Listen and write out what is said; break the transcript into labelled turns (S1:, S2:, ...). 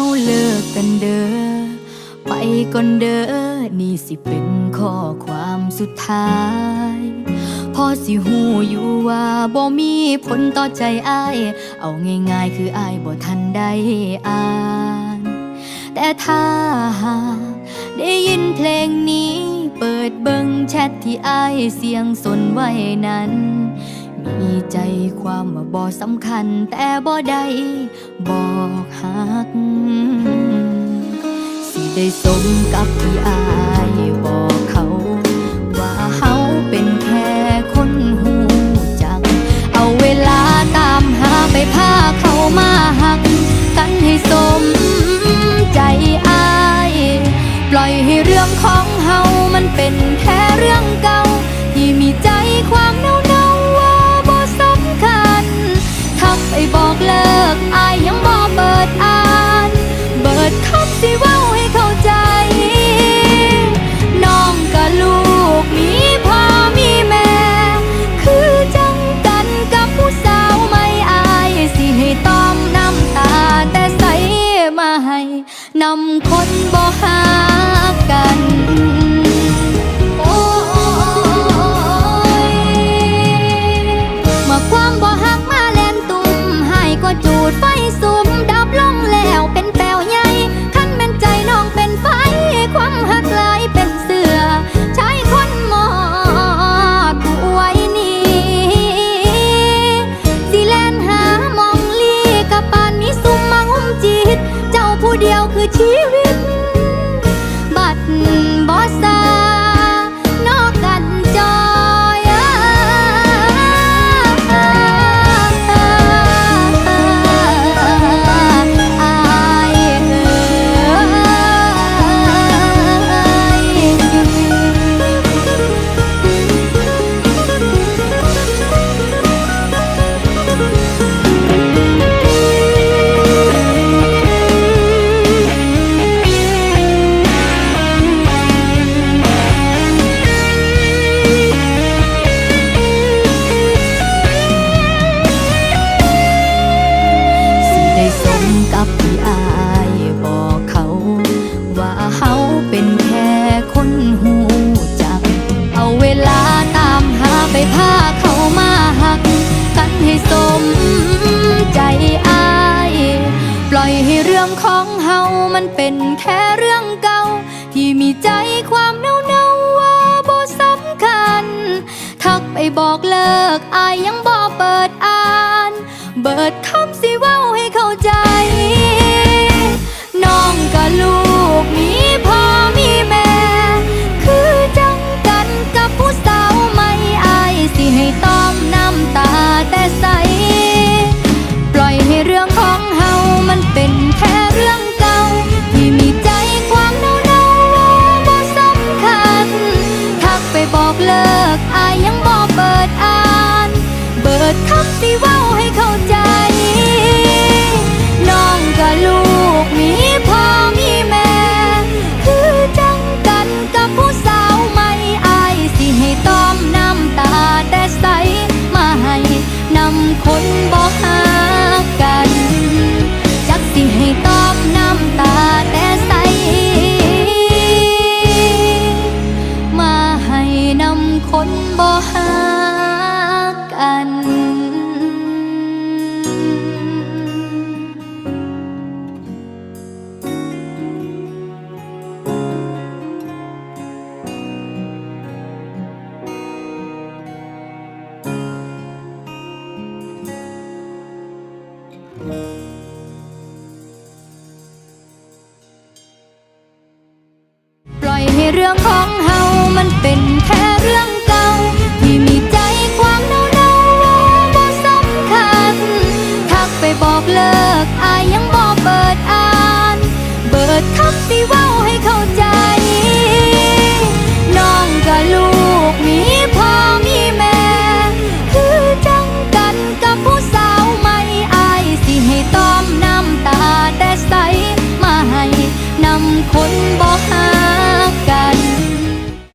S1: าเลิกกันเด้อ ไปก่อนเด้อ นี่สิเป็นข้อความสุดท้าย พอสิหูอยู่ว่าบ่มีผลต่อใจอ้าย เอาง่ายๆคืออ้ายบ่ทันได้อ่าน แต่ถ้าหากได้ยินเพลงนี้ เปิดเบิ่งแชทที่อ้ายเสียงสนไว้นั้น มีใจความว่าบ่สำคัญ แต่บ่ได้บอกหัก สิได้สมกับที่อายบอกเขา ว่าเฮาเป็นแค่คนหูจัก เอาเวลาตามหาไปพาเขามาหัก กันให้สมใจอาย ปล่อยให้เรื่องของเฮามันเป็นแค่ นำคนบ่หา เจ้าผู้เดียวคือชีวิต กับที่อายบอกเขา ว่าเฮาเป็นแค่คนหูจัก เอาเวลาตามหาไปพาเขามาหัก กันให้สมใจอาย ปล่อยให้เรื่องของเฮามันเป็นแค่เรื่องเก่า ที่มีใจความเน่าเน่าว่าบ่สำคัญ ทักไปบอกเลิกอายยังบ่เปิดอ่าน เบิดคำสิ สิเว้าให้เข้าใจ น้องกับลูกมีพ่อมีแม่ คือจังกันกับผู้สาวไม่อายสิให้ต้อมน้ำตาแต่ใสมาให้นำคนบ่หากัน จักสิให้ต้อมน้ำตาแต่ใส มาให้นำคนบ่หา เรื่องของเฮามันเป็นแค่